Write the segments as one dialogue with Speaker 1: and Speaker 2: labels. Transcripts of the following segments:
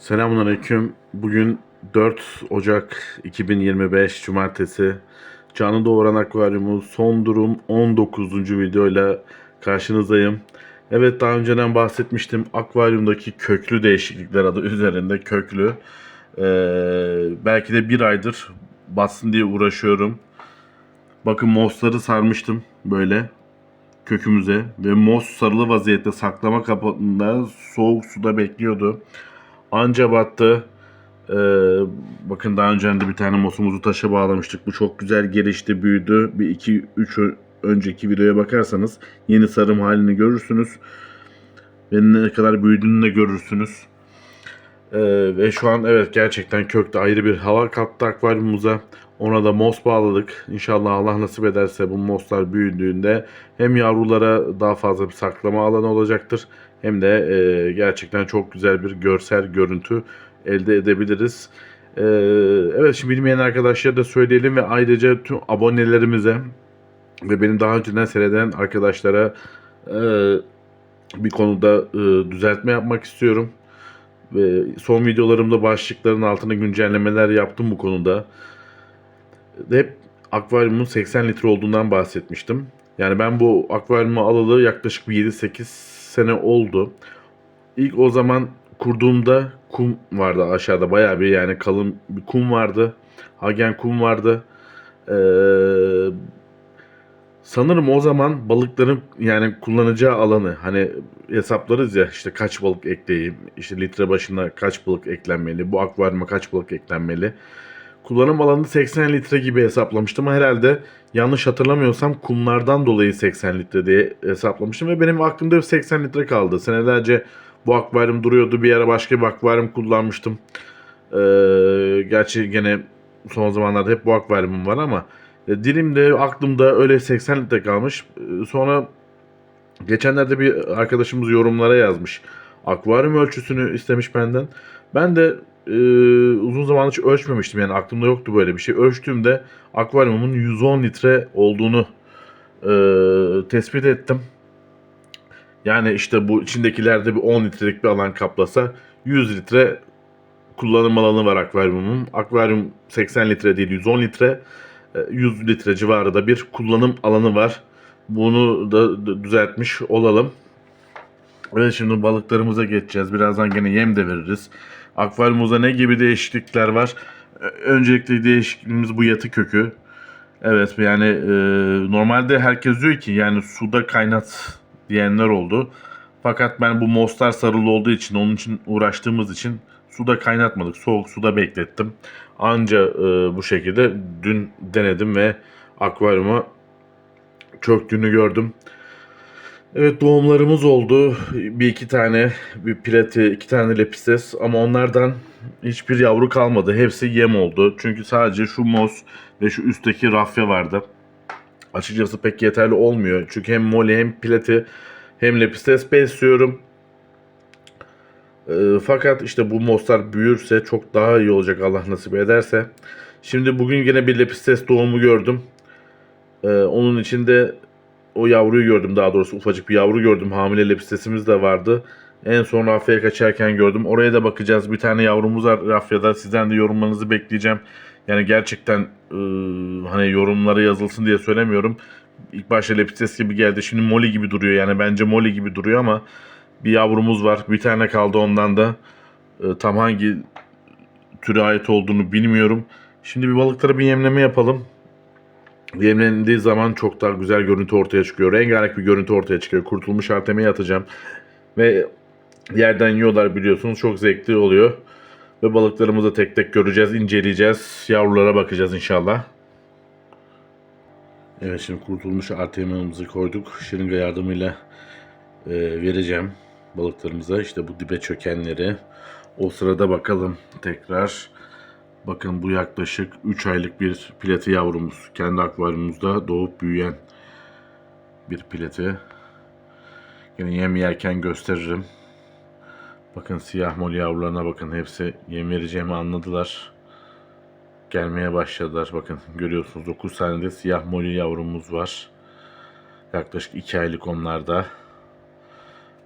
Speaker 1: Selamünaleyküm. Bugün 4 Ocak 2025 Cumartesi. Canı Doğuran Akvaryumu son durum 19. videoyla karşınızdayım. Evet daha önceden bahsetmiştim. Akvaryumdaki köklü değişiklikler adı üzerinde köklü. Ee, belki de bir aydır batsın diye uğraşıyorum. Bakın mosları sarmıştım böyle kökümüze ve mos sarılı vaziyette saklama kapında soğuk suda bekliyordu. Anca battı. Ee, bakın daha önce de bir tane mosumuzu taşa bağlamıştık. Bu çok güzel gelişti, büyüdü. Bir iki, üç önceki videoya bakarsanız yeni sarım halini görürsünüz. Ve ne kadar büyüdüğünü de görürsünüz. Ee, ve şu an evet gerçekten kökte ayrı bir hava kattı akvaryumumuza. Ona da mos bağladık. İnşallah Allah nasip ederse bu moslar büyüdüğünde hem yavrulara daha fazla bir saklama alanı olacaktır. Hem de e, gerçekten çok güzel bir görsel görüntü elde edebiliriz. E, evet şimdi bilmeyen arkadaşlara da söyleyelim ve ayrıca tüm abonelerimize ve benim daha önceden seyreden arkadaşlara e, bir konuda e, düzeltme yapmak istiyorum. Ve son videolarımda başlıkların altına güncellemeler yaptım bu konuda. Hep akvaryumun 80 litre olduğundan bahsetmiştim. Yani ben bu akvaryumu alalı yaklaşık bir 7-8 sene oldu. İlk o zaman kurduğumda kum vardı aşağıda bayağı bir yani kalın bir kum vardı. Hagen kum vardı. Ee, sanırım o zaman balıkların yani kullanacağı alanı hani hesaplarız ya işte kaç balık ekleyeyim, işte litre başına kaç balık eklenmeli, bu akvaryuma kaç balık eklenmeli. Kullanım alanı 80 litre gibi hesaplamıştım herhalde yanlış hatırlamıyorsam kumlardan dolayı 80 litre diye hesaplamıştım ve benim aklımda hep 80 litre kaldı. Senelerce bu akvaryum duruyordu. Bir ara başka bir akvaryum kullanmıştım. Ee, gerçi gene son zamanlarda hep bu akvaryumum var ama e, dilimde aklımda öyle 80 litre kalmış. Ee, sonra geçenlerde bir arkadaşımız yorumlara yazmış. Akvaryum ölçüsünü istemiş benden. Ben de e, uzun zaman hiç ölçmemiştim yani aklımda yoktu böyle bir şey. Ölçtüğümde akvaryumumun 110 litre olduğunu e, tespit ettim. Yani işte bu içindekilerde bir 10 litrelik bir alan kaplasa 100 litre kullanım alanı var akvaryumun. Akvaryum 80 litre değil 110 litre. E, 100 litre civarında bir kullanım alanı var. Bunu da düzeltmiş olalım. Evet şimdi balıklarımıza geçeceğiz. Birazdan gene yem de veririz. Akvaryumumuzda ne gibi değişiklikler var? Ö- Öncelikle değişikliğimiz bu yatı kökü. Evet yani e, normalde herkes diyor ki yani suda kaynat diyenler oldu. Fakat ben bu mostar sarılı olduğu için onun için uğraştığımız için suda kaynatmadık. Soğuk suda beklettim. Anca e, bu şekilde dün denedim ve akvaryuma çöktüğünü gördüm. Evet doğumlarımız oldu. Bir iki tane bir plati, iki tane lepistes ama onlardan hiçbir yavru kalmadı. Hepsi yem oldu. Çünkü sadece şu mos ve şu üstteki rafya vardı. Açıkçası pek yeterli olmuyor. Çünkü hem moli hem plati hem lepistes besliyorum. Ee, fakat işte bu moslar büyürse çok daha iyi olacak Allah nasip ederse. Şimdi bugün yine bir lepistes doğumu gördüm. Ee, onun içinde o yavruyu gördüm daha doğrusu ufacık bir yavru gördüm. Hamile lepistesimiz de vardı. En son rafyaya kaçarken gördüm. Oraya da bakacağız. Bir tane yavrumuz var rafyada. Sizden de yorumlarınızı bekleyeceğim. Yani gerçekten ıı, hani yorumlara yazılsın diye söylemiyorum. İlk başta lepistes gibi geldi. Şimdi moli gibi duruyor. Yani bence moli gibi duruyor ama bir yavrumuz var. Bir tane kaldı ondan da. Ee, tam hangi türe ait olduğunu bilmiyorum. Şimdi bir balıklara bir yemleme yapalım. Yemlendiği zaman çok daha güzel görüntü ortaya çıkıyor. Rengarenk bir görüntü ortaya çıkıyor. Kurtulmuş artemeye atacağım. Ve yerden yiyorlar biliyorsunuz. Çok zevkli oluyor. Ve balıklarımızı tek tek göreceğiz, inceleyeceğiz. Yavrulara bakacağız inşallah. Evet şimdi kurtulmuş artemiyamızı koyduk. Şırınga yardımıyla e, vereceğim balıklarımıza. İşte bu dibe çökenleri. O sırada bakalım tekrar. Bakın bu yaklaşık 3 aylık bir plati yavrumuz. Kendi akvaryumumuzda doğup büyüyen bir plati. Yine yem yerken gösteririm. Bakın siyah mol yavrularına bakın. Hepsi yem vereceğimi anladılar. Gelmeye başladılar. Bakın görüyorsunuz 9 tane de siyah moli yavrumuz var. Yaklaşık 2 aylık onlarda.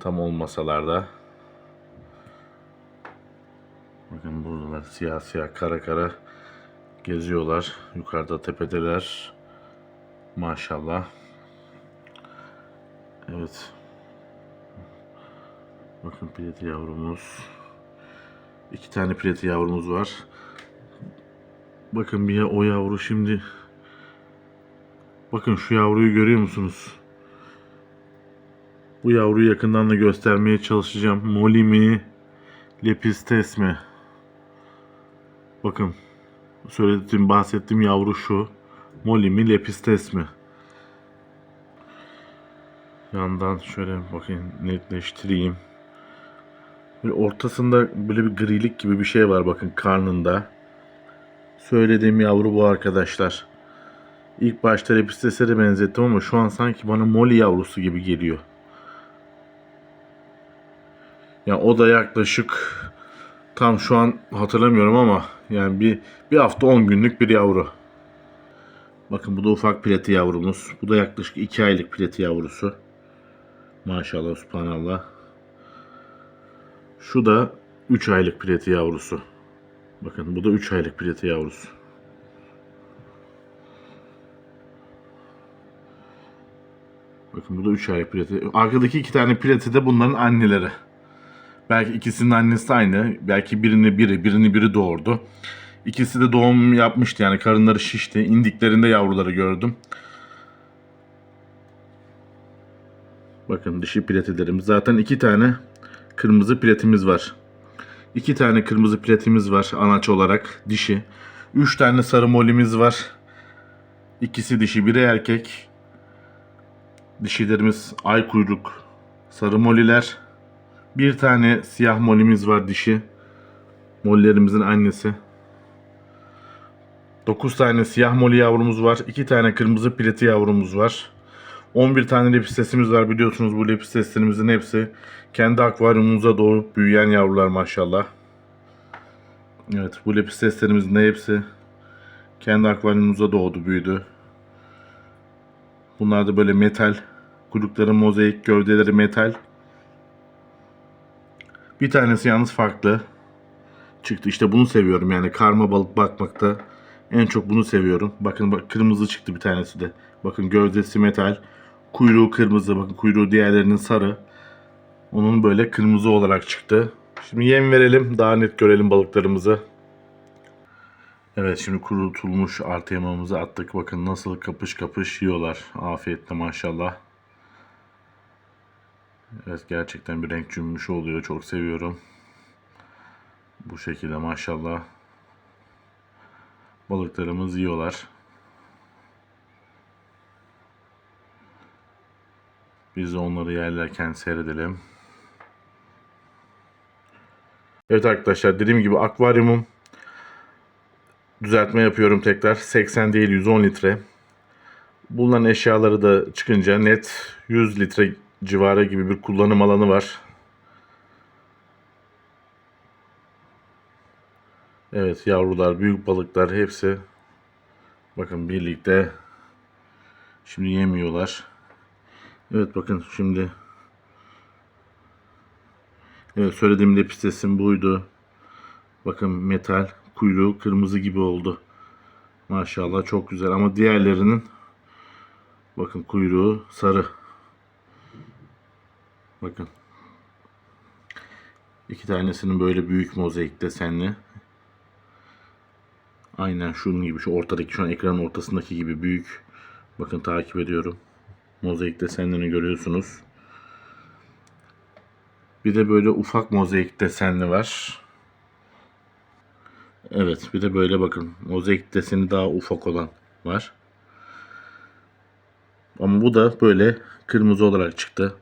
Speaker 1: Tam olmasalar da. Bakın buradalar siyah siyah kara kara geziyorlar. Yukarıda tepedeler. Maşallah. Evet. Bakın pileti yavrumuz. İki tane pileti yavrumuz var. Bakın bir o yavru şimdi. Bakın şu yavruyu görüyor musunuz? Bu yavruyu yakından da göstermeye çalışacağım. Molly mi? Lepistes mi? Bakın. Söylediğim, bahsettiğim yavru şu. Molly mi? Lepistes mi? Yandan şöyle bakayım netleştireyim. Böyle ortasında böyle bir grilik gibi bir şey var bakın karnında. Söylediğim yavru bu arkadaşlar. İlk başta Lepistes'e benzettim ama şu an sanki bana Molly yavrusu gibi geliyor. Ya o da yaklaşık tam şu an hatırlamıyorum ama yani bir bir hafta 10 günlük bir yavru. Bakın bu da ufak pileti yavrumuz. Bu da yaklaşık 2 aylık pileti yavrusu. Maşallah subhanallah. Şu da 3 aylık pileti yavrusu. Bakın bu da 3 aylık pileti yavrusu. Bakın bu da 3 aylık pileti. Arkadaki iki tane pileti de bunların anneleri. Belki ikisinin annesi aynı. Belki birini biri, birini biri doğurdu. İkisi de doğum yapmıştı yani karınları şişti. İndiklerinde yavruları gördüm. Bakın dişi piletilerimiz. Zaten iki tane kırmızı piletimiz var. İki tane kırmızı piletimiz var anaç olarak dişi. Üç tane sarı molimiz var. İkisi dişi, biri erkek. Dişilerimiz ay kuyruk, sarı moliler. Bir tane siyah molimiz var dişi. Mollerimizin annesi. 9 tane siyah moli yavrumuz var. 2 tane kırmızı pileti yavrumuz var. 11 tane lepistesimiz var. Biliyorsunuz bu lepisteslerimizin hepsi kendi akvaryumumuza doğup büyüyen yavrular maşallah. Evet bu lepisteslerimizin hepsi kendi akvaryumumuza doğdu büyüdü. Bunlar da böyle metal. Kuyrukları mozaik, gövdeleri metal. Bir tanesi yalnız farklı çıktı. İşte bunu seviyorum yani karma balık bakmakta. En çok bunu seviyorum. Bakın bak kırmızı çıktı bir tanesi de. Bakın gövdesi metal. Kuyruğu kırmızı. Bakın kuyruğu diğerlerinin sarı. Onun böyle kırmızı olarak çıktı. Şimdi yem verelim. Daha net görelim balıklarımızı. Evet şimdi kurutulmuş artı yemamızı attık. Bakın nasıl kapış kapış yiyorlar. Afiyetle maşallah. Evet gerçekten bir renk cümbüşü oluyor. Çok seviyorum. Bu şekilde maşallah. Balıklarımız yiyorlar. Biz de onları yerlerken seyredelim. Evet arkadaşlar dediğim gibi akvaryumum düzeltme yapıyorum tekrar. 80 değil 110 litre. Bulunan eşyaları da çıkınca net 100 litre civarı gibi bir kullanım alanı var. Evet yavrular, büyük balıklar hepsi bakın birlikte şimdi yemiyorlar. Evet bakın şimdi Evet söylediğim lepistesim buydu. Bakın metal kuyruğu kırmızı gibi oldu. Maşallah çok güzel ama diğerlerinin bakın kuyruğu sarı. Bakın. İki tanesinin böyle büyük mozaik desenli. Aynen şunun gibi şu ortadaki şu an ekranın ortasındaki gibi büyük. Bakın takip ediyorum. Mozaik desenlerini görüyorsunuz. Bir de böyle ufak mozaik desenli var. Evet bir de böyle bakın mozaik deseni daha ufak olan var. Ama bu da böyle kırmızı olarak çıktı.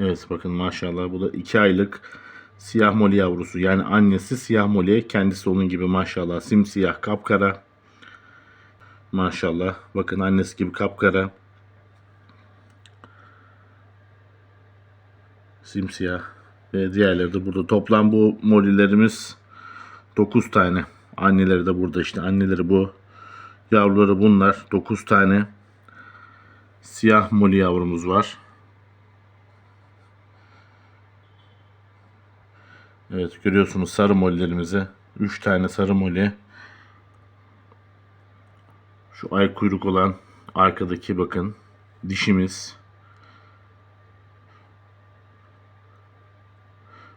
Speaker 1: Evet bakın maşallah bu da 2 aylık siyah moli yavrusu. Yani annesi siyah moli kendisi onun gibi maşallah simsiyah kapkara. Maşallah bakın annesi gibi kapkara. Simsiyah ve diğerleri de burada. Toplam bu molilerimiz 9 tane. Anneleri de burada işte. Anneleri bu. Yavruları bunlar. 9 tane. Siyah moli yavrumuz var. Evet görüyorsunuz sarı mollerimizi. 3 tane sarı moli. Şu ay kuyruk olan arkadaki bakın dişimiz.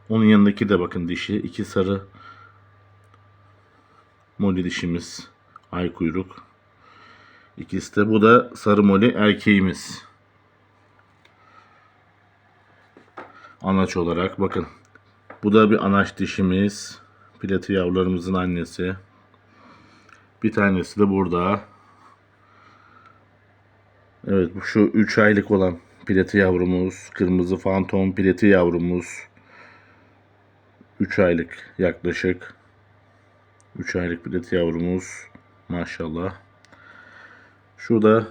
Speaker 1: Onun yanındaki de bakın dişi. iki sarı moli dişimiz. Ay kuyruk. İkisi de bu da sarı moli erkeğimiz. Anaç olarak bakın. Bu da bir anaç dişimiz. Plati yavrularımızın annesi. Bir tanesi de burada. Evet bu şu 3 aylık olan plati yavrumuz. Kırmızı fantom plati yavrumuz. 3 aylık yaklaşık. 3 aylık plati yavrumuz. Maşallah. Şurada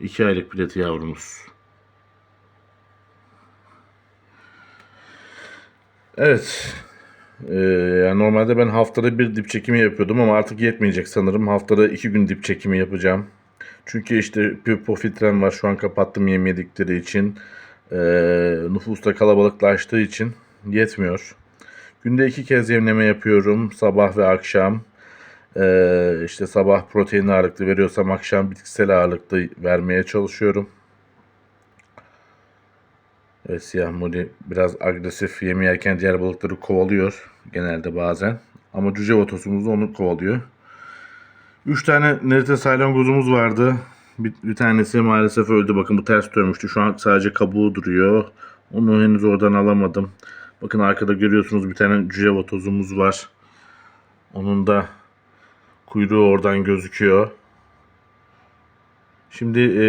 Speaker 1: 2 aylık plati yavrumuz. Evet. Ee, normalde ben haftada bir dip çekimi yapıyordum ama artık yetmeyecek sanırım. Haftada iki gün dip çekimi yapacağım. Çünkü işte pipo filtrem var. Şu an kapattım yem yedikleri için. Ee, nüfus da kalabalıklaştığı için yetmiyor. Günde iki kez yemleme yapıyorum. Sabah ve akşam. Ee, işte sabah protein ağırlıklı veriyorsam akşam bitkisel ağırlıklı vermeye çalışıyorum. Evet, siyah moli biraz agresif yemi yerken diğer balıkları kovalıyor genelde bazen. Ama cüce vatosumuz da onu kovalıyor. 3 tane nerite salyangozumuz vardı. Bir, bir tanesi maalesef öldü. Bakın bu ters dönmüştü. Şu an sadece kabuğu duruyor. Onu henüz oradan alamadım. Bakın arkada görüyorsunuz bir tane cüce vatozumuz var. Onun da kuyruğu oradan gözüküyor. Şimdi e,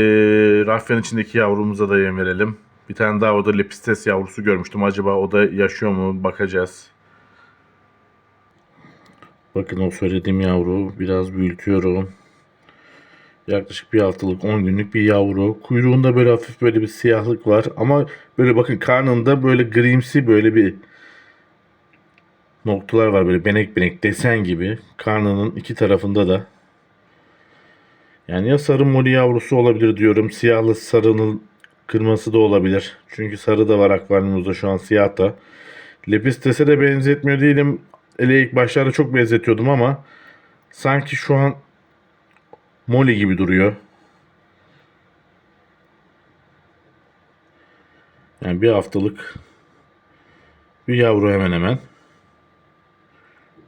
Speaker 1: rafyan içindeki yavrumuza da yem verelim. Bir tane daha orada lepistes yavrusu görmüştüm. Acaba o da yaşıyor mu? Bakacağız. Bakın o söylediğim yavru. Biraz büyütüyorum. Yaklaşık bir haftalık 10 günlük bir yavru. Kuyruğunda böyle hafif böyle bir siyahlık var. Ama böyle bakın karnında böyle grimsi böyle bir noktalar var. Böyle benek benek desen gibi. Karnının iki tarafında da. Yani ya sarı moli yavrusu olabilir diyorum. Siyahlı sarının kırması da olabilir. Çünkü sarı da var akvaryumumuzda şu an siyah da. Lepistes'e de benzetmiyor değilim. Ele ilk başlarda çok benzetiyordum ama sanki şu an Molly gibi duruyor. Yani bir haftalık bir yavru hemen hemen.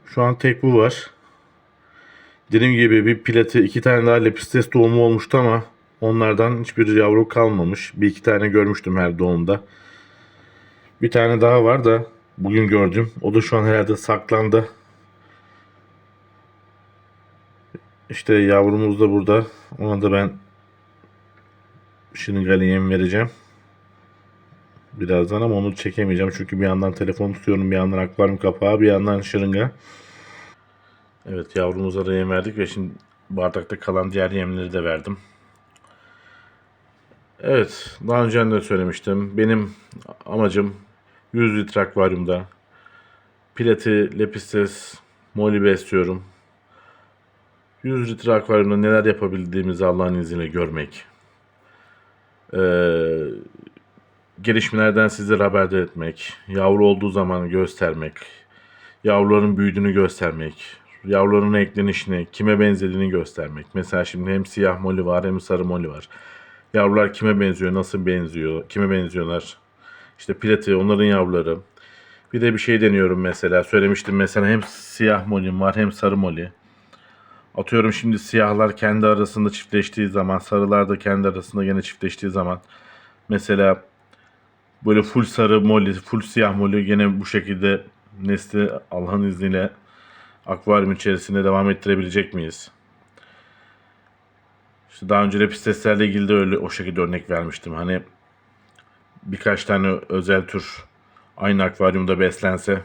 Speaker 1: Şu an tek bu var. Dediğim gibi bir plati iki tane daha lepistes doğumu olmuştu ama onlardan hiçbir yavru kalmamış. Bir iki tane görmüştüm her doğumda. Bir tane daha var da bugün gördüm. O da şu an herhalde saklandı. İşte yavrumuz da burada. Ona da ben şırıngalı yem vereceğim. Birazdan ama onu çekemeyeceğim. Çünkü bir yandan telefon tutuyorum, bir yandan akvaryum kapağı, bir yandan şırınga. Evet yavrumuza da yem verdik ve şimdi bardakta kalan diğer yemleri de verdim. Evet daha önce de söylemiştim. Benim amacım 100 litre akvaryumda Pilati, Lepistes, Molly besliyorum. 100 litre akvaryumda neler yapabildiğimizi Allah'ın izniyle görmek. Ee, gelişmelerden sizlere haberdar etmek. Yavru olduğu zaman göstermek. Yavruların büyüdüğünü göstermek. Yavruların eklenişini, kime benzediğini göstermek. Mesela şimdi hem siyah moli var hem sarı moli var. Yavrular kime benziyor, nasıl benziyor, kime benziyorlar. İşte plati, onların yavruları. Bir de bir şey deniyorum mesela. Söylemiştim mesela hem siyah molim var hem sarı moli. Atıyorum şimdi siyahlar kendi arasında çiftleştiği zaman, sarılar da kendi arasında yine çiftleştiği zaman. Mesela böyle full sarı moli, full siyah moli yine bu şekilde nesli Allah'ın izniyle akvaryum içerisinde devam ettirebilecek miyiz? İşte daha önce lepisteslerle ilgili de öyle o şekilde örnek vermiştim. Hani birkaç tane özel tür aynı akvaryumda beslense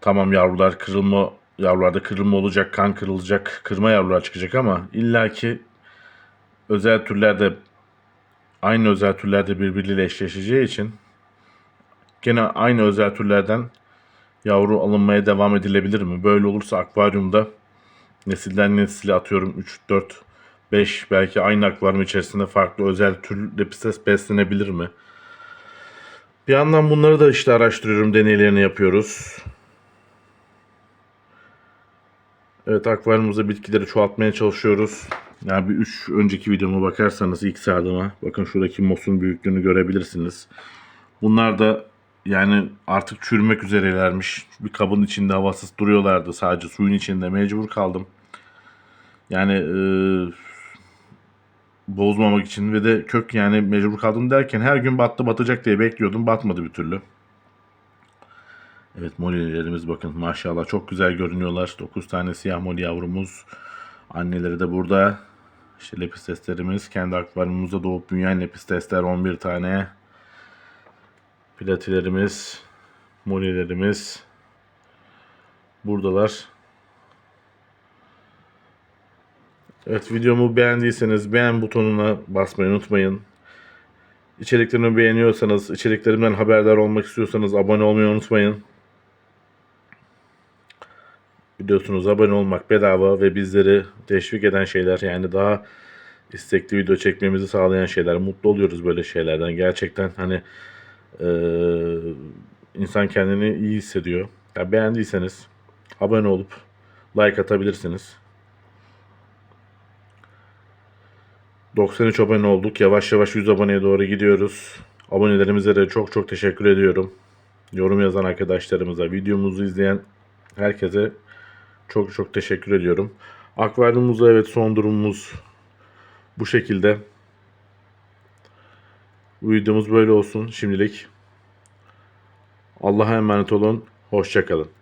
Speaker 1: tamam yavrular kırılma yavrularda kırılma olacak, kan kırılacak, kırma yavrular çıkacak ama illaki özel türlerde aynı özel türlerde birbiriyle eşleşeceği için gene aynı özel türlerden yavru alınmaya devam edilebilir mi? Böyle olursa akvaryumda nesilden nesile atıyorum 3, 4, 5 belki aynı akvaryum içerisinde farklı özel tür lepistes beslenebilir mi? Bir yandan bunları da işte araştırıyorum, deneylerini yapıyoruz. Evet, akvaryumumuzda bitkileri çoğaltmaya çalışıyoruz. Yani bir üç önceki videoma bakarsanız ilk sardığıma, bakın şuradaki mosun büyüklüğünü görebilirsiniz. Bunlar da yani artık çürümek üzerelermiş. Bir kabın içinde havasız duruyorlardı sadece suyun içinde mecbur kaldım. Yani eee, bozmamak için ve de kök yani mecbur kaldım derken her gün battı batacak diye bekliyordum. Batmadı bir türlü. Evet molilerimiz bakın maşallah çok güzel görünüyorlar. 9 tane siyah moli yavrumuz. Anneleri de burada. İşte lepisteslerimiz. Kendi akvaryumumuzda doğup büyüyen lepistesler 11 tane. Platilerimiz. Molilerimiz. Buradalar. Evet videomu beğendiyseniz beğen butonuna basmayı unutmayın. İçeriklerimi beğeniyorsanız, içeriklerimden haberdar olmak istiyorsanız abone olmayı unutmayın. Biliyorsunuz abone olmak bedava ve bizleri teşvik eden şeyler yani daha istekli video çekmemizi sağlayan şeyler. Mutlu oluyoruz böyle şeylerden. Gerçekten hani eee, insan kendini iyi hissediyor. Ya beğendiyseniz abone olup like atabilirsiniz. 93 abone olduk. Yavaş yavaş 100 aboneye doğru gidiyoruz. Abonelerimize de çok çok teşekkür ediyorum. Yorum yazan arkadaşlarımıza, videomuzu izleyen herkese çok çok teşekkür ediyorum. Akvaryumumuzda evet son durumumuz bu şekilde. Videomuz böyle olsun şimdilik. Allah'a emanet olun. Hoşçakalın.